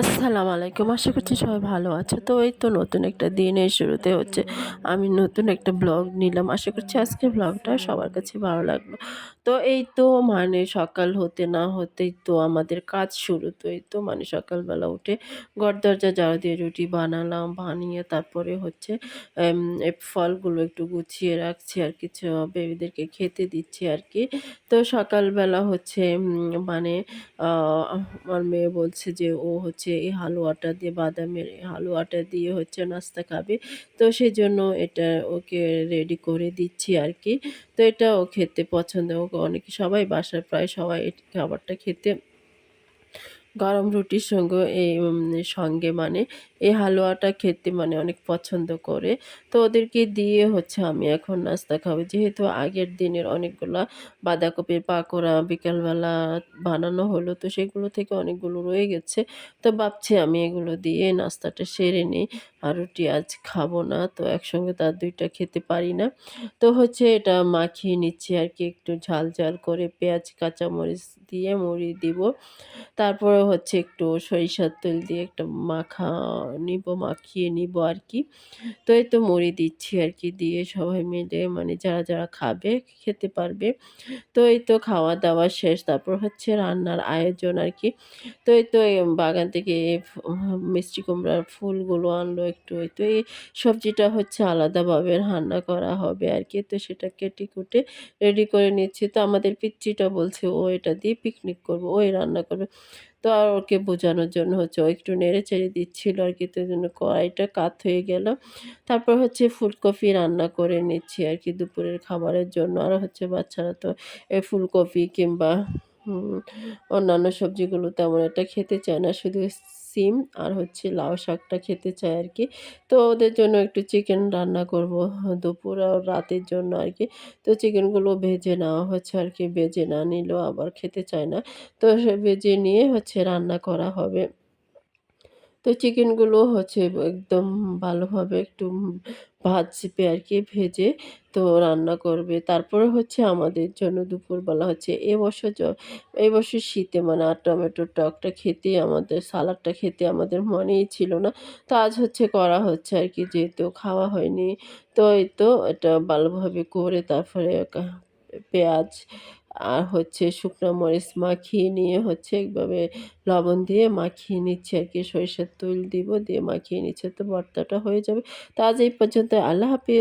আসসালামু আলাইকুম। আশা করছি সবাই ভালো আছে। তো এই তো নতুন একটা দিনের শুরুতে হচ্ছে আমি নতুন একটা ব্লগ নিলাম। আশা করছি আজকের ব্লগটা সবার কাছে ভালো লাগল তো এই তো মানে সকাল হতে না হতেই তো আমাদের কাজ শুরু। তো এই তো মানে সকালবেলা উঠে ঘর দরজা ঝাড়ু দিয়ে রুটি বানালাম, বানিয়ে তারপরে হচ্ছে ফলগুলো একটু গুছিয়ে রাখছি আর কিছু বেবিদেরকে খেতে দিচ্ছি আর কি। তো সকালবেলা হচ্ছে মানে আমার মেয়ে বলছে যে ও হচ্ছে এই হালুয়াটা দিয়ে বাদামের হালুয়াটা দিয়ে হচ্ছে নাস্তা খাবে। তো সেই জন্য এটা ওকে রেডি করে দিচ্ছি আর কি তো এটা ও খেতে পছন্দ অনেক সবাই বাসার প্রায় সবাই খাবারটা খেতে গরম রুটির সঙ্গে এই সঙ্গে মানে এই হালুয়াটা খেতে মানে অনেক পছন্দ করে। তো ওদেরকে দিয়ে হচ্ছে আমি এখন নাস্তা খাব। যেহেতু আগের দিনের অনেকগুলো বাঁধাকপির পাকোড়া, বিকালবেলা বানানো হলো, তো সেগুলো থেকে অনেকগুলো রয়ে গেছে। তো ভাবছি আমি এগুলো দিয়ে নাস্তাটা সেরে নিই আর রুটি আজ খাব না, তো একসঙ্গে তার দুইটা খেতে পারি না। তো হচ্ছে এটা মাখিয়ে নিচ্ছি আর কি, একটু ঝাল ঝাল করে পেঁয়াজ, কাঁচামরিচ দিয়ে মুড়ি দিব। তারপরে হচ্ছে একটু সরিষার তেল দিয়ে একটা মাখা নিব, মাখিয়ে নিব আর কি তো এই তো মুড়ি দিচ্ছি আর কি দিয়ে সবাই মিলে মানে যারা যারা খাবে, খেতে পারবে। তো এই তো খাওয়া দাওয়া শেষ, তারপর হচ্ছে রান্নার আয়োজন আর কি তো এই তো বাগান থেকে মিষ্টি কুমড়ার ফুলগুলো আনলো একটু, এই তো এই সবজিটা হচ্ছে আলাদাভাবে রান্না করা হবে আর কি তো সেটা কেটে কুটে রেডি করে নিচ্ছি। তো আমাদের পিচ্চিটা বলছে, ও এটা দিয়ে পিকনিক করব, ওই রান্না করবে। তো আর ওকে বোঝানোর জন্য হচ্ছে ও একটু নেড়ে চেড়ে দিচ্ছিল আর কি, তো জন্য কড়াইটা কাত হয়ে গেল। তারপর হচ্ছে ফুলকপি রান্না করে নিচ্ছি আর কি দুপুরের খাবারের জন্য। আর হচ্ছে বাচ্চারা তো ফুলকপি কিংবা অন্যান্য সবজিগুলো তেমন একটা খেতে চায় না। শুধু সিম আর হচ্ছে লাউ শাকটা খেতে চায় আর কি তো ওদের জন্য একটু চিকেন রান্না করব দুপুর আর রাতের জন্য আর কি তো চিকেনগুলো ভেজে নেওয়া হচ্ছে আর কি ভেজে না নিলেও আবার খেতে চায় না। তো সে ভেজে নিয়ে হচ্ছে রান্না করা হবে। তো চিকেনগুলো হচ্ছে একদম ভালোভাবে একটু ভাজবে আর কি ভেজে তো রান্না করবে। তারপরে হচ্ছে আমাদের জন্য দুপুরবেলা হচ্ছে এবছর এবছর শীতে মানে আর টমেটোর টকটা খেতে আমাদের সালাডটা খেতে আমাদের মনেই ছিল না। তো আজ হচ্ছে করা হচ্ছে আর কি যেহেতু খাওয়া হয়নি। তো এই তো এটা ভালোভাবে করে তারপরে পেঁয়াজ আর হচ্ছে শুকনো মরিচ মাখিয়ে নিয়ে হচ্ছে একভাবে লবণ দিয়ে মাখিয়ে নিচ্ছে আর কি। সরিষার তেল দিব দিয়ে মাখিয়ে নিচ্ছে। তো ভর্তাটা হয়ে যাবে। তো আজ এই পর্যন্ত আল্লাহ হাফিজ।